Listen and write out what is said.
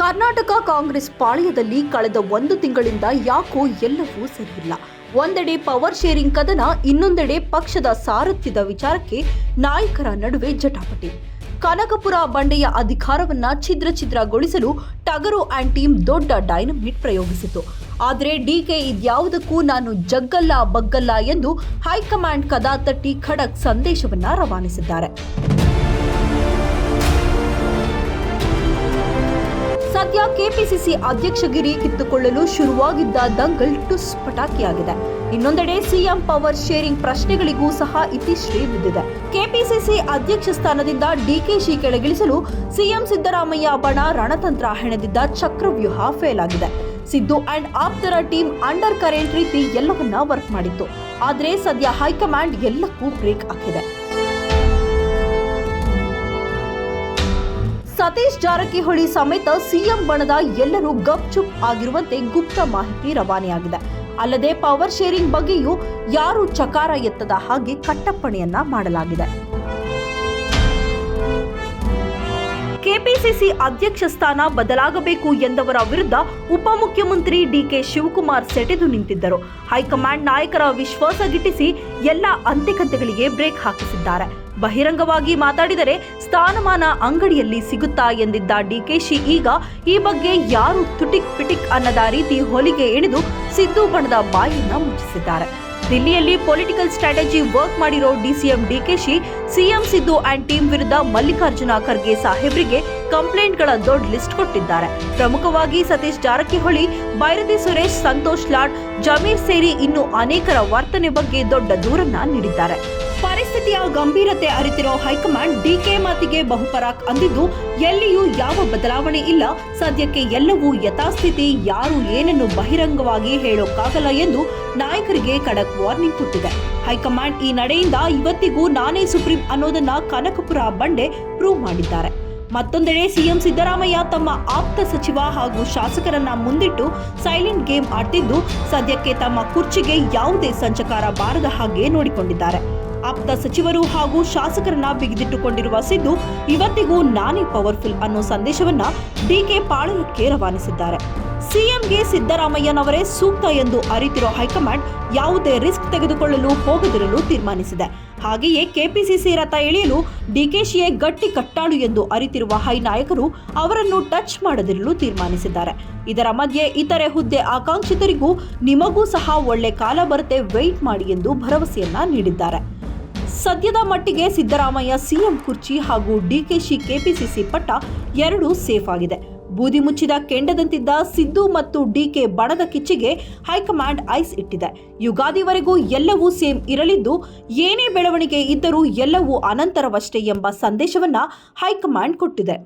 ಕರ್ನಾಟಕ ಕಾಂಗ್ರೆಸ್ ಪಾಳ್ಯದಲ್ಲಿ ಕಳೆದ ಒಂದು ತಿಂಗಳಿಂದ ಯಾಕೋ ಎಲ್ಲವೂ ಸರಿಯಿಲ್ಲ. ಒಂದೆಡೆ ಪವರ್ ಶೇರಿಂಗ್ ಕದನ, ಇನ್ನೊಂದೆಡೆ ಪಕ್ಷದ ಸಾರಥ್ಯದ ವಿಚಾರಕ್ಕೆ ನಾಯಕರ ನಡುವೆ ಜಟಾಪಟಿ. ಕನಕಪುರ ಬಂಡೆಯ ಅಧಿಕಾರವನ್ನ ಛಿದ್ರ ಛಿದ್ರಗೊಳಿಸಲು ಟಗರು ಆ್ಯಂಡ್ ಟೀಮ್ ದೊಡ್ಡ ಡೈನಮಿಟ್ ಪ್ರಯೋಗಿಸಿತು ಆದರೆ ಡಿಕೆ ಇದ್ಯಾವುದಕ್ಕೂ ನಾನು ಜಗ್ಗಲ್ಲ ಬಗ್ಗಲ್ಲ ಎಂದು ಹೈಕಮಾಂಡ್ ಕದಾ ತಟ್ಟಿ ಖಡಕ್ ಸಂದೇಶವನ್ನ ರವಾನಿಸಿದ್ದಾರೆ. ಸದ್ಯ ಕೆಪಿಸಿಸಿ ಅಧ್ಯಕ್ಷಗಿರಿ ಕಿತ್ತುಕೊಳ್ಳಲು ಶುರುವಾಗಿದ್ದ ದಂಗಲ್ ಟುಸ್ ಪಟಾಕಿಯಾಗಿದೆ. ಇನ್ನೊಂದೆಡೆ ಸಿಎಂ ಪವರ್ ಶೇರಿಂಗ್ ಪ್ರಶ್ನೆಗಳಿಗೂ ಸಹ ಇತಿಶ್ರೀ ಬಿದ್ದಿದೆ. ಕೆಪಿಸಿಸಿ ಅಧ್ಯಕ್ಷ ಸ್ಥಾನದಿಂದ ಡಿಕೆಶಿ ಕೆಳಗಿಳಿಸಲು ಸಿಎಂ ಸಿದ್ದರಾಮಯ್ಯ ಬಣ ರಣತಂತ್ರ ಹೆಣೆದಿದ್ದ ಚಕ್ರವ್ಯೂಹ ಫೇಲ್ ಆಗಿದೆ ಸಿದ್ದು ಅಂಡ್ ಆಪ್ತರ ಟೀಮ್ ಅಂಡರ್ ಕರೆಂಟ್ ರೀತಿ ಎಲ್ಲವನ್ನ ವರ್ಕ್ ಮಾಡಿತ್ತು. ಆದರೆ ಸದ್ಯ ಹೈಕಮಾಂಡ್ ಎಲ್ಲಕ್ಕೂ ಬ್ರೇಕ್ ಹಾಕಿದೆ. ಸತೀಶ್ ಜಾರಕಿಹೊಳಿ ಸಮೇತ ಸಿಎಂ ಬಣದ ಎಲ್ಲರೂ ಗಪ್ಚುಪ್ ಆಗಿರುವಂತೆ ಗುಪ್ತ ಮಾಹಿತಿ ರವಾನೆಯಾಗಿದೆ. ಅಲ್ಲದೆ ಪವರ್ ಶೇರಿಂಗ್ ಬಗ್ಗೆಯೂ ಯಾರು ಚಕಾರ ಎತ್ತದ ಹಾಗೆ ಕಟ್ಟಪ್ಪಣೆಯನ್ನ ಮಾಡಲಾಗಿದೆ. ಕೆಪಿಸಿಸಿ ಅಧ್ಯಕ್ಷ ಸ್ಥಾನ ಬದಲಾಗಬೇಕು ಎಂದವರ ವಿರುದ್ಧ ಉಪಮುಖ್ಯಮಂತ್ರಿ ಡಿಕೆ ಶಿವಕುಮಾರ್ ಸೆಟೆದು ನಿಂತಿದ್ದರು. ಹೈಕಮಾಂಡ್ ನಾಯಕರ ವಿಶ್ವಾಸ ಗಿಟ್ಟಿಸಿ ಎಲ್ಲ ಅಂತೆಕಂತೆಗಳಿಗೆ ಬ್ರೇಕ್ ಹಾಕಿಸಿದ್ದಾರೆ. ಬಹಿರಂಗವಾಗಿ ಮಾತಾಡಿದರೆ ಸ್ಥಾನಮಾನ ಅಂಗಡಿಯಲ್ಲಿ ಸಿಗುತ್ತಾ ಎಂದಿದ್ದ ಡಿಕೆಶಿ ಈಗ ಈ ಬಗ್ಗೆ ಯಾರು ತುಟಿಕ್ ಪಿಟಿಕ್ ಅನ್ನದ ರೀತಿ ಹೊಲಿಗೆ ಇಳಿದು ಸಿದ್ದು ಬಣದ ಬಾಯಿಯನ್ನ ಮುಚ್ಚಿಸಿದ್ದಾರೆ. ದಿಲ್ಲಿಯಲ್ಲಿ ಪೊಲಿಟಿಕಲ್ ಸ್ಟ್ರಾಟಜಿ ವರ್ಕ್ ಮಾಡಿರೋ DCM DKShi CM Siddu and team ವಿರುದ್ಧ ಮಲ್ಲಿಕಾರ್ಜುನ ಖರ್ಗೆ ಸಾಹೇಬ್ರಿಗೆ ಕಂಪ್ಲೇಂಟ್ಗಳ ದೊಡ್ಡ ಲಿಸ್ಟ್ ಕೊಟ್ಟಿದ್ದಾರೆ. ಪ್ರಮುಖವಾಗಿ ಸತೀಶ್ ಜಾರಕಿಹೊಳಿ, ಬೈರತಿ ಸುರೇಶ್, ಸಂತೋಷ್ ಲಾಡ್, ಜಮೀರ್ ಸೇರಿ ಇನ್ನು ಅನೇಕರ ವರ್ತನೆ ಬಗ್ಗೆ ದೊಡ್ಡ ದೂರನ್ನ ನೀಡಿದ್ದಾರೆ. ಪರಿಸ್ಥಿತಿಯ ಗಂಭೀರತೆ ಅರಿತಿರೋ ಹೈಕಮಾಂಡ್ ಡಿಕೆ ಮಾತಿಗೆ ಬಹುಪರಾಕ್ ಅಂದಿದ್ದು, ಎಲ್ಲಿಯೂ ಯಾವ ಬದಲಾವಣೆ ಇಲ್ಲ. ಸದ್ಯಕ್ಕೆ ಎಲ್ಲವೂ ಯಥಾಸ್ಥಿತಿ, ಯಾರು ಏನನ್ನು ಬಹಿರಂಗವಾಗಿ ಹೇಳೋಕ್ಕಾಗಲ್ಲ ಎಂದು ನಾಯಕರಿಗೆ ಖಡಕ್ ವಾರ್ನಿಂಗ್ ಕೊಟ್ಟಿದೆ. ಹೈಕಮಾಂಡ್ ಈ ನಡೆಯಿಂದ ಇವತ್ತಿಗೂ ನಾನೇ ಸುಪ್ರೀಂ ಅನ್ನೋದನ್ನ ಕನಕಪುರ ಬಂಡೆ ಪ್ರೂವ್ ಮಾಡಿದ್ದಾರೆ. ಮತ್ತೊಂದೆಡೆ ಸಿಎಂ ಸಿದ್ದರಾಮಯ್ಯ ತಮ್ಮ ಆಪ್ತ ಸಚಿವ ಹಾಗೂ ಶಾಸಕರನ್ನ ಮುಂದಿಟ್ಟು ಸೈಲೆಂಟ್ ಗೇಮ್ ಆಡ್ತಿದ್ದು, ಸದ್ಯಕ್ಕೆ ತಮ್ಮ ಕುರ್ಚಿಗೆ ಯಾವುದೇ ಸಂಚಕಾರ ಬಾರದ ಹಾಗೆ ನೋಡಿಕೊಂಡಿದ್ದಾರೆ. ಆಪ್ತ ಸಚಿವರು ಹಾಗೂ ಶಾಸಕರನ್ನ ಬಿಗಿದಿಟ್ಟುಕೊಂಡಿರುವ ಸಿದ್ದು, ಇವತ್ತಿಗೂ ನಾನೇ ಪವರ್ಫುಲ್ ಅನ್ನೋ ಸಂದೇಶವನ್ನ ಡಿಕೆ ಪಾಳಯಕ್ಕೆ ರವಾನಿಸಿದ್ದಾರೆ. ಸಿಎಂಗೆ ಸಿದ್ದರಾಮಯ್ಯನವರೇ ಸೂಕ್ತ ಎಂದು ಅರಿತಿರೋ ಹೈಕಮಾಂಡ್ ಯಾವುದೇ ರಿಸ್ಕ್ ತೆಗೆದುಕೊಳ್ಳಲು ಹೋಗದಿರಲು ತೀರ್ಮಾನಿಸಿದೆ. ಹಾಗೆಯೇ ಕೆಪಿಸಿಸಿ ರಥ ಎಳೆಯಲು ಡಿಕೆಶಿಯೇ ಗಟ್ಟಿ ಕಟ್ಟಾಳು ಎಂದು ಅರಿತಿರುವ ಹೈ ನಾಯಕರು ಅವರನ್ನು ಟಚ್ ಮಾಡದಿರಲು ತೀರ್ಮಾನಿಸಿದ್ದಾರೆ. ಇದರ ಮಧ್ಯೆ ಇತರೆ ಹುದ್ದೆ ಆಕಾಂಕ್ಷಿತರಿಗೂ ನಿಮಗೂ ಸಹ ಒಳ್ಳೆ ಕಾಲ ಬರುತ್ತೆ, ವೆಯ್ಟ್ ಮಾಡಿ ಎಂದು ಭರವಸೆಯನ್ನ ನೀಡಿದ್ದಾರೆ. ಸದ್ಯದ ಮಟ್ಟಿಗೆ ಸಿದ್ದರಾಮಯ್ಯ ಸಿಎಂ ಕುರ್ಚಿ ಹಾಗೂ ಡಿಕೆಶಿ ಕೆಪಿಸಿಸಿ ಪಟ್ಟ ಎರಡೂ ಸೇಫ್ ಆಗಿದೆ. ಬೂದಿ ಮುಚ್ಚಿದ ಕೆಂಡದಂತಿದ್ದ ಸಿದ್ದು ಮತ್ತು ಡಿಕೆ ಬಣದ ಕಿಚ್ಚಿಗೆ ಹೈಕಮಾಂಡ್ ಐಸ್ ಇಟ್ಟಿದೆ. ಯುಗಾದಿವರೆಗೂ ಎಲ್ಲವೂ ಸೇಮ್ ಇರಲಿದ್ದು, ಏನೇ ಬೆಳವಣಿಗೆ ಇದ್ದರೂ ಎಲ್ಲವೂ ಅನಂತರವಷ್ಟೇ ಎಂಬ ಸಂದೇಶವನ್ನ ಹೈಕಮಾಂಡ್ ಕೊಟ್ಟಿದೆ.